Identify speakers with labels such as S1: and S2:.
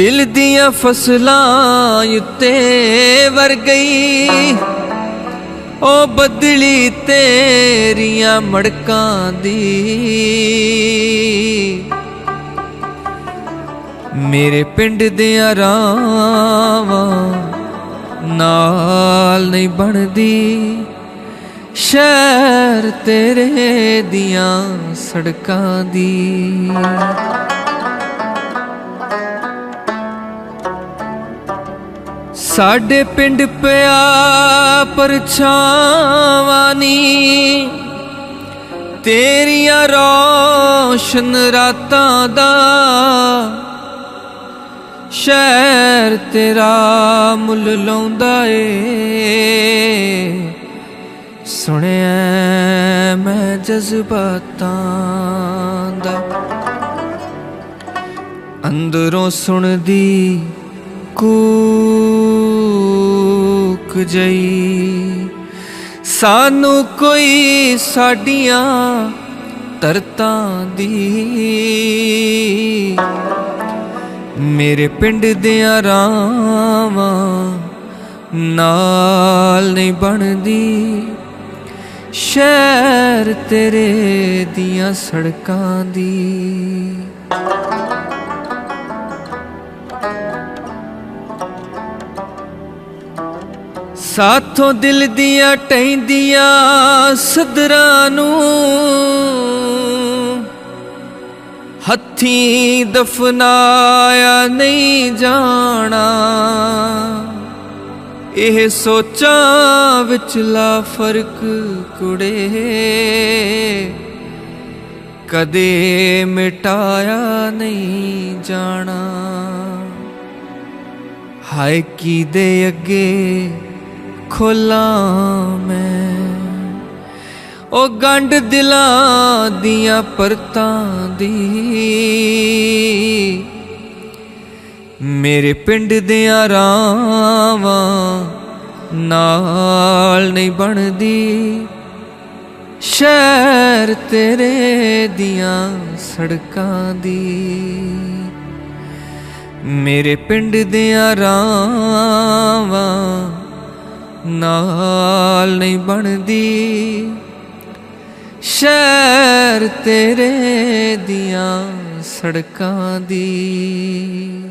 S1: ਦਿਲ ਦੀਆਂ ਫਸਲਾਂ ਉੱਤੇ ਵਰ ਗਈ। ਉਹ ਬਦਲੀ ਤੇਰੀਆਂ ਮੜਕਾਂ ਦੀ। ਮੇਰੇ ਪਿੰਡ ਦੀਆਂ ਰਾਵਾਂ ਨਾਲ ਨਹੀਂ ਬਣਦੀ। ਸ਼ਹਿਰ ਤੇਰੇ ਦੀਆਂ ਸੜਕਾਂ ਦੀ। ਸਾਡੇ ਪਿੰਡ ਪਿਆ ਪਰਛਾਵਾਂ ਨੀ। ਤੇਰੀਆਂ ਰੌਸ਼ਨ ਰਾਤਾਂ ਦਾ ਸ਼ਹਿਰ ਤੇਰਾ ਮੁੱਲ ਲਾਉਂਦਾ ਏ। ਸੁਣਿਆ ਮੈਂ ਜਜ਼ਬਾਤਾਂ ਦਾ। ਅੰਦਰੋਂ ਸੁਣਦੀ ਕੂਕ ਜਈ। ਸਾਨੂੰ ਕੋਈ ਸਾਡੀਆਂ ਤਰਤਾਂ ਦੀ। ਮੇਰੇ ਪਿੰਡ ਦੀਆਂ ਰਾਵਾਂ ਨਾਲ ਨਹੀਂ ਬਣਦੀ। ਸ਼ਹਿਰ ਤੇਰੇ ਦੀਆਂ ਸੜਕਾਂ ਦੀ। ਸਾਥੋਂ ਦਿਲ ਦੀਆਂ ਟੈਂਦੀਆਂ ਸਦਰਾਂ ਨੂੰ। ਹੱਥੀਂ ਦਫਨਾਇਆ ਨਹੀਂ ਜਾਣਾ। ਇਹ ਸੋਚਾਂ ਵਿਚਲਾ ਫ਼ਰਕ ਕੁੜੇ। ਕਦੇ ਮਿਟਾਇਆ ਨਹੀਂ ਜਾਣਾ। ਹਾਏ ਕੀ ਦੇ ਅੱਗੇ ਖੋਲਾਂ ਮੈਂ। ਉਹ ਗੰਢ ਦਿਲਾਂ ਦੀਆਂ ਪਰਤਾਂ ਦੀ। ਮੇਰੇ ਪਿੰਡ ਦੀਆਂ ਰਾਵਾਂ ਨਾਲ ਨਹੀਂ ਬਣਦੀ। ਸ਼ਹਿਰ ਤੇਰੇ ਦੀਆਂ ਸੜਕਾਂ ਦੀ। ਮੇਰੇ ਪਿੰਡ ਦੀਆਂ ਰਾਵਾਂ ਨਾਲ ਨਹੀਂ ਬਣਦੀ। ਸ਼ਹਿਰ ਤੇਰੇ ਦੀਆਂ ਸੜਕਾਂ ਦੀ।